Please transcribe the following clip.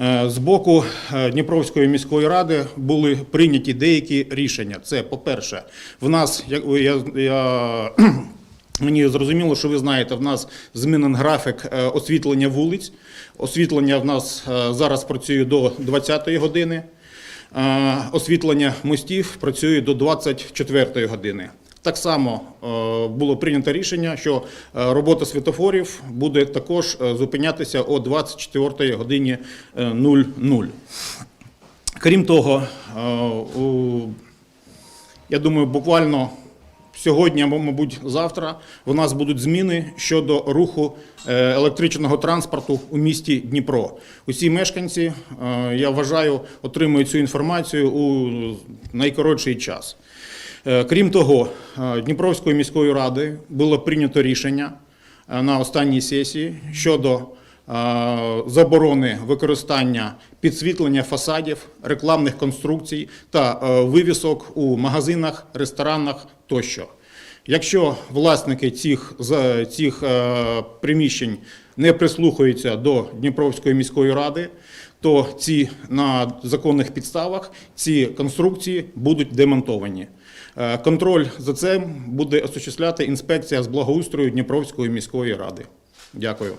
Е, З боку е, Дніпровської міської ради були прийняті деякі рішення. Це, по-перше, в нас, я, я Мені зрозуміло, що ви знаєте, в нас змінен графік е, освітлення вулиць. Освітлення в нас зараз працює до 20-ї години. Освітлення мостів працює до 24-ї години. Так само е, було прийнято рішення, що е, робота світофорів буде також е, зупинятися о 24 годині е, 00. Крім того, я думаю, буквально сьогодні або, мабуть, завтра у нас будуть зміни щодо руху електричного транспорту у місті Дніпро. Усі мешканці, я вважаю, отримують цю інформацію у найкоротший час. Е, Крім того, е, Дніпровською міською радою було прийнято рішення е, на останній сесії щодо заборони використання підсвітлення фасадів, рекламних конструкцій та вивісок у магазинах, ресторанах тощо. Якщо власники цих, цих е, приміщень не прислухаються до Дніпровської міської ради, то ці на законних підставах ці конструкції будуть демонтовані. Е, Контроль за цим буде осуществляти інспекція з благоустрою Дніпровської міської ради. Дякую.